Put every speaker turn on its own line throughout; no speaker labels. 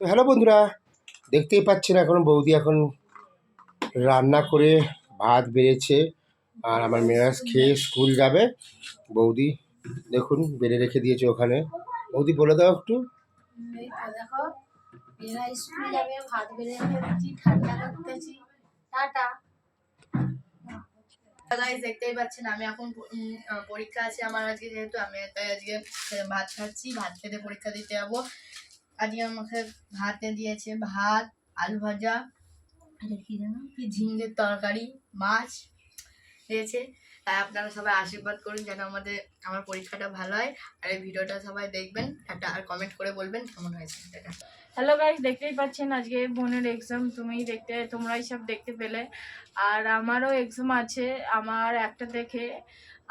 তো হ্যালো বন্ধুরা, দেখতেই পাচ্ছেন এখন বৌদি এখন রান্না করে ভাত বেড়েছে আর আমার মেয়েরা খেয়ে স্কুল যাবে। বৌদি দেখুন বেড়ে রেখে দিয়েছে ওখানে। বৌদি বলে দাও একটু।
দেখতেই পাচ্ছেন, আমি এখন পরীক্ষা আছে আমার আজকে যেহেতু, আমি আজকে ভাত খাচ্ছি, ভাত খেতে পরীক্ষা দিতে যাব। আজকে আমাকে ভাতে দিয়েছে, ভাত, আলু ভাজা কি জানো কি ঝিঙ্গের তরকারি, মাছ দিয়েছে। তাই আপনারা সবাই আশীর্বাদ করুন যেন আমাদের, আমার পরীক্ষাটা ভালো হয়। আর এই ভিডিওটা সবাই দেখবেন, একটা আর কমেন্ট করে বলবেন কেমন হয়েছে এটা
হ্যালো গাইস দেখতেই পাচ্ছেন আজকে বোনের এক্সাম তুমিই দেখতে, তোমরাই সব দেখতে পেলে। আর আমারও এক্সাম আছে, আমার একটা দেখে।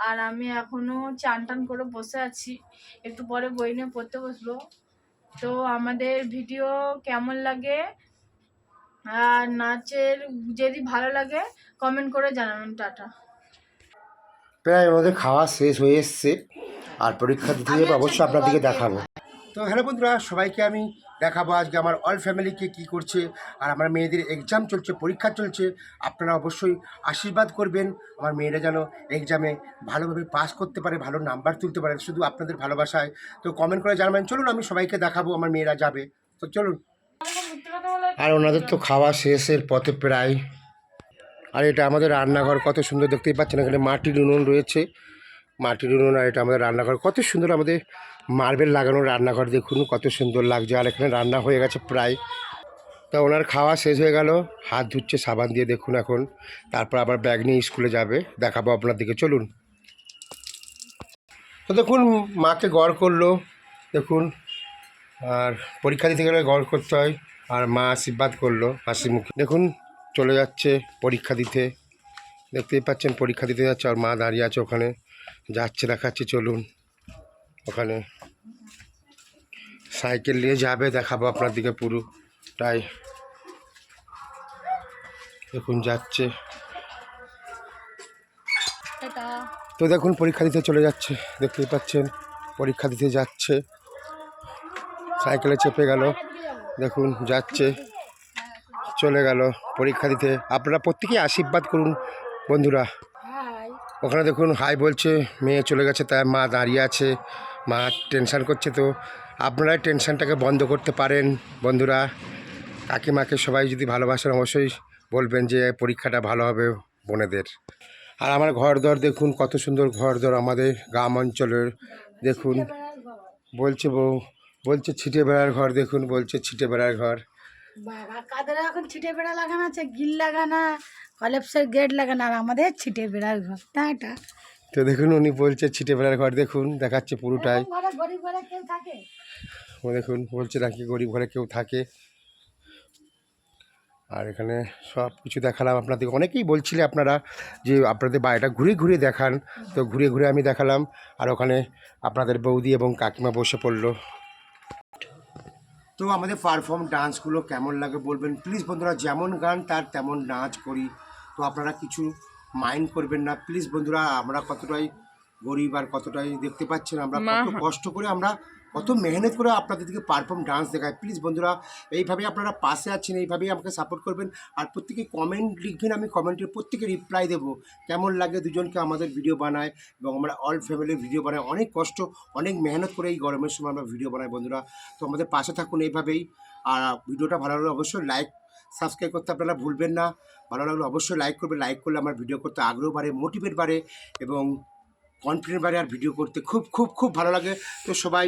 আর আমি এখনও চান টান করে বসে আছি। একটু পরে বই নিয়ে পড়তে বসবো। তো আমাদের ভিডিও কেমন লাগে? আর নাচের যদি ভালো লাগে কমেন্ট করে জানাবেন টাটা।
প্রায় আমাদের খাওয়া শেষ হয়ে এসছে। আর পরীক্ষা দিতে যাবে অবশ্যই আপনাদেরকে দেখাবো। তো হ্যালো বন্ধুরা সবাইকে আমি দেখাবো আজকে আমার অল ফ্যামিলিকে কি করছে, আর আমার মেয়েদের এক্সাম চলছে, পরীক্ষা চলছে। আপনারা অবশ্যই আশীর্বাদ করবেন, আমার মেয়েরা যেন এক্সামে ভালোভাবে পাস করতে পারে, ভালো নাম্বার তুলতে পারে, শুধু আপনাদের ভালোবাসায়। তো কমেন্ট করে জানাবেন, চলুন আমি সবাইকে দেখাবো আমার মেয়েরা যাবে। তো চলুন। আর ওনাদের তো খাওয়া শেষের পথে প্রায়। আর এটা আমাদের রান্নাঘর, কত সুন্দর দেখতেই পাচ্ছেন, এখানে মাটির উনুন রয়েছে। মাটির উনুন আর এটা আমাদের রান্নাঘর, কত সুন্দর আমাদের মার্বেল লাগানো রান্নাঘর দেখুন, কত সুন্দর লাগছে। আর এখানে রান্না হয়ে গেছে প্রায়। তা ওনার খাওয়া শেষ হয়ে গেল। হাত ধুচ্ছে, সাবান দিয়ে দেখুন এখন। তারপর আবার ব্যাগ নিয়ে স্কুলে যাবে। দেখাবো আপনার দিকে, চলুন। তো দেখুন, মাকে গড় করল। দেখুন, আর পরীক্ষা দিতে গেলে গড় করতে হয়। আর মা আশীর্বাদ করল হাসি মুখে দেখুন, চলে যাচ্ছে পরীক্ষা দিতে। দেখতেই পাচ্ছেন, পরীক্ষা দিতে যাচ্ছে, আর মা দাঁড়িয়ে আছে ওখানে। যাচ্ছে, দেখাচ্ছে, চলুন। ওখানে সাইকেল নিয়ে যাবে দেখাবো আপনার দিকে পুরোটাই দেখুন যাচ্ছে। তো দেখুন পরীক্ষা দিতে চলে যাচ্ছে। দেখতেই পাচ্ছেন পরীক্ষা দিতে যাচ্ছে। সাইকেলে চেপে গেল। দেখুন যাচ্ছে। চলে গেল পরীক্ষা দিতে। আপনারা প্রত্যেকেই আশীর্বাদ করুন বন্ধুরা। ওখানে দেখুন হাই বলছে মেয়ে চলে গেছে তাই মা দাঁড়িয়ে আছে। মা টেনশান করছে তো। আপনারাই টেনশানটাকে বন্ধ করতে পারেন, বন্ধুরা। কাকিমাকে সবাই যদি ভালোবাসেন, অবশ্যই বলবেন যে পরীক্ষাটা ভালো হবে বোনেদের। আর আমার ঘর দর দেখুন, কত সুন্দর ঘর দর আমাদের গ্রাম অঞ্চলের। দেখুন, বলছে বউ, বলছে ছিটে বেড়ার ঘর, দেখুন, বলছে ছিটে বেড়ার ঘর।
কাদের এখন ছিটে বেড়া লাগানো আছে? গিল লাগানা, কলেপসের গেট লাগানো, আর আমাদের ছিটে বেড়ার ঘর। টাটা
তো দেখুন, উনি বলছে, ছিটে বেড়ার ঘর দেখুন, দেখাচ্ছে পুরোটাই। ও দেখুন, বলছে, নাকি গরিব ঘরে কেউ থাকে। আর এখানে সব কিছু দেখালাম আপনাদের অনেকেই বলছিলে আপনারা যে আপনাদের বাড়িটা ঘুরে ঘুরে দেখান। তো ঘুরে ঘুরে আমি দেখালাম। আর ওখানে আপনাদের বৌদি এবং কাকিমা বসে পড়ল। তো আমাদের পারফর্ম ডান্সগুলো কেমন লাগে বলবেন? প্লিজ বন্ধুরা, যেমন গান, তার তেমন নাচ করি। তো আপনারা কিছু মাইন্ড করবেন না। প্লিজ বন্ধুরা আমরা কতটাই গরিব আর কতটাই দেখতে পাচ্ছেন আমরা কত কষ্ট করে আমরা কত মেহনত করে আপনাদেরকে পারফর্ম ডান্স দেখাই। প্লিজ বন্ধুরা এইভাবে আপনারা পাশে আছেন এইভাবেই আমাকে সাপোর্ট করবেন। আর প্রত্যেকে কমেন্ট লিখবেন আমি কমেন্টের প্রত্যেকে রিপ্লাই দেবো। কেমন লাগে দুজনকে আমাদের ভিডিও বানায় এবং আমরা অল ফ্যামিলির ভিডিও বানাই অনেক কষ্ট অনেক মেহনত করে এই গরমের সময় আমরা ভিডিও বানাই বন্ধুরা। তো আমাদের পাশে থাকুন এইভাবেই। আর ভিডিওটা ভালো লাগলে অবশ্যই লাইক সাবস্ক্রাইব করতে আপনারা ভুলবেন না। ভালো লাগলে অবশ্যই লাইক করবেন। লাইক করলে আমার ভিডিও করতে আগ্রহ বাড়ে মোটিভেট বাড়ে এবং কনফিডেন্ট বাড়ে আর ভিডিও করতে। খুব খুব খুব ভালো লাগে। তো সবাই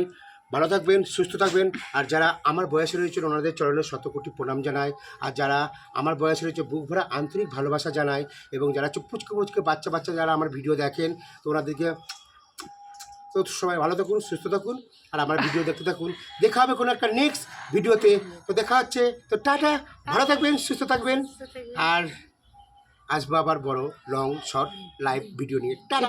ভালো থাকবেন, সুস্থ থাকবেন। আর যারা আমার বয়সে রয়েছে ওনাদের চরণে শতকোটি প্রণাম জানায় আর যারা আমার বয়সে রয়েছে, বুক ভরা আন্তরিক ভালোবাসা জানায় এবং যারা চুপ পুচকে পুচকে বাচ্চা বাচ্চা যারা আমার ভিডিও দেখেন, তো ওনাদেরকে তো সবাই ভালো থাকুন সুস্থ থাকুন আর আমার ভিডিও দেখতে থাকুন। দেখা হবে কোনো একটা নেক্সট ভিডিওতে। তো দেখা হচ্ছে। তো টাটা ভালো থাকবেন সুস্থ থাকবেন। আর আসব আবার বড় লং শর্ট লাইভ ভিডিও নিয়ে। টাটা।